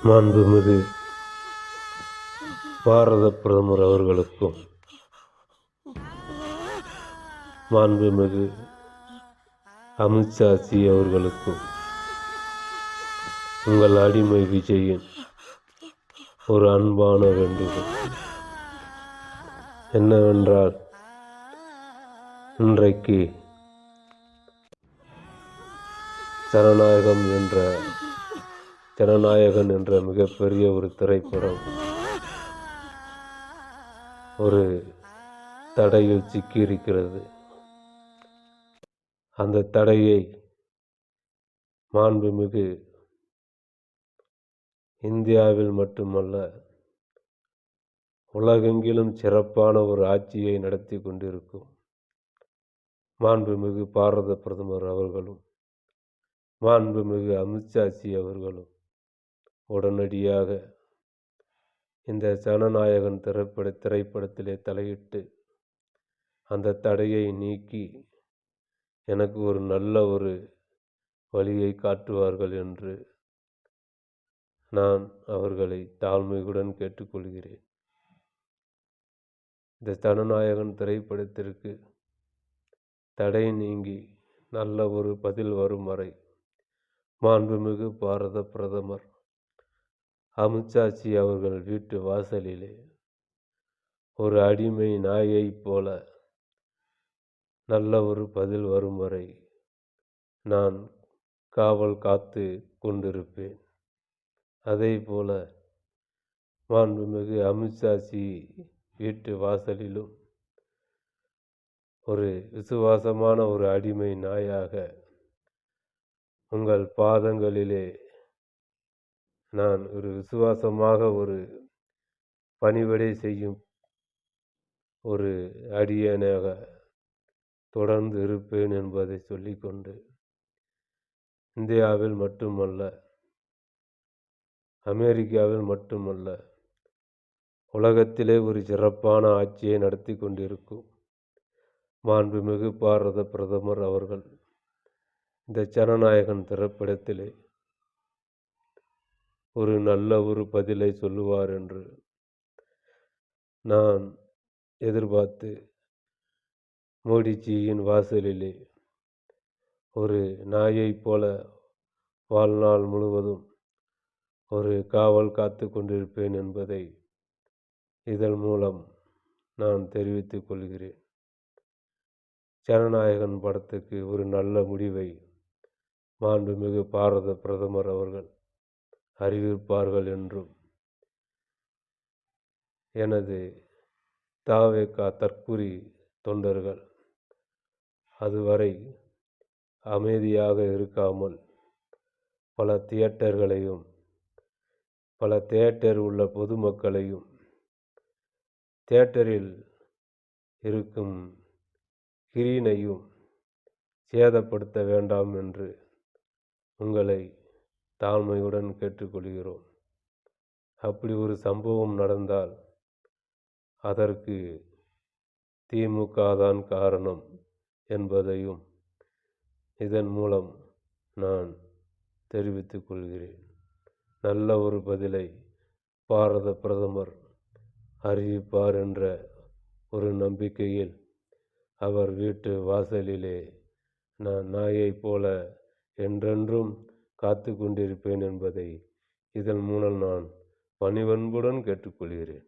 மாண்புமிகு பாரத பிரதமர் அவர்களுக்கும் மாண்புமிகு அமித்ஷாஜி அவர்களுக்கும் உங்கள் அடிமை விஜயின் ஒரு அன்பான வேண்டுகோள் என்னவென்றால் இன்றைக்கு ஜனநாயகம் என்ற ஜனநாயகன் என்ற மிகப்பெரிய ஒரு திரைப்படம். ஒரு தடையில் சிக்கியிருக்கிறது. அந்த தடையை மாண்புமிகு இந்தியாவில் மட்டுமல்ல உலகெங்கிலும் சிறப்பான ஒரு ஆட்சியை நடத்தி கொண்டிருக்கும் மாண்புமிகு பாரத பிரதமர் அவர்களும் மாண்புமிகு அமித்ஷாஜி அவர்களும் உடனடியாக இந்த ஜனநாயகன் திரைப்பட திரைப்படத்திலே தலையிட்டு அந்த தடையை நீக்கி எனக்கு ஒரு நல்ல ஒரு வழியை காட்டுவார்கள் என்று நான் அவர்களை தாழ்மையுடன் கேட்டுக்கொள்கிறேன். இந்த ஜனநாயகன் திரைப்படத்திற்கு தடை நீங்கி நல்ல ஒரு பதில் வரும் வரை மாண்புமிகு பாரத பிரதமர் அமித்ஷாஜி அவர்கள் வீட்டு வாசலிலே. ஒரு அடிமை நாயைப் போல நல்ல ஒரு பதில் வரும் வரை நான் காவல் காத்து கொண்டிருப்பேன். அதே போல மாண்புமிகு அமித்ஷாஜி வீட்டு வாசலிலும் ஒரு விசுவாசமான ஒரு அடிமை நாயாக உங்கள் பாதங்களிலே நான் ஒரு விசுவாசமாக ஒரு பணிவிடை செய்யும் ஒரு அடியனாக தொடர்ந்து இருப்பேன் என்பதை சொல்லிக்கொண்டு இந்தியாவில் மட்டுமல்ல அமெரிக்காவில் மட்டுமல்ல உலகத்திலே ஒரு சிறப்பான ஆட்சியை நடத்தி கொண்டிருக்கும் மாண்புமிகு பாரத பிரதமர் அவர்கள். இந்த ஜனநாயகன் திரைப்படத்திலே ஒரு நல்ல ஒரு பதிலை சொல்லுவார் என்று நான் எதிர்பார்த்து மோடிஜியின் வாசலிலே ஒரு நாயைப் போல வாழ்நாள் முழுவதும் ஒரு காவல் காத்து கொண்டிருப்பேன் என்பதை இதன் மூலம் நான் தெரிவித்துக் கொள்கிறேன். ஜனநாயகன் படத்துக்கு ஒரு நல்ல முடிவை மாண்புமிகு பாரத பிரதமர் அவர்கள் அறிவிப்பார்கள் என்றும். எனது தாவேகா தற்குறி தொண்டர்கள் அதுவரை அமைதியாக இருக்காமல் பல தியேட்டர்களையும் பல தியேட்டர் உள்ள பொதுமக்களையும் தியேட்டரில் இருக்கும் கிரீனையும் சேதப்படுத்த வேண்டாம் என்று உங்களை தாழ்மையுடன் கேட்டுக்கொள்கிறோம். அப்படி ஒரு சம்பவம் நடந்தால் அதற்கு திமுக தான் காரணம் என்பதையும் இதன் மூலம் நான் தெரிவித்துக் கொள்கிறேன். நல்ல ஒரு பதிலை பாரத பிரதமர் அறிவிப்பார் என்ற ஒரு நம்பிக்கையில் அவர் வீட்டு வாசலிலே நான் நாயைப் போல என்றென்றும் காத்து கொண்டிருப்பேன் என்பதை இதன் மூலம் நான் பணிவன்புடன் கேட்டுக்கொள்கிறேன்.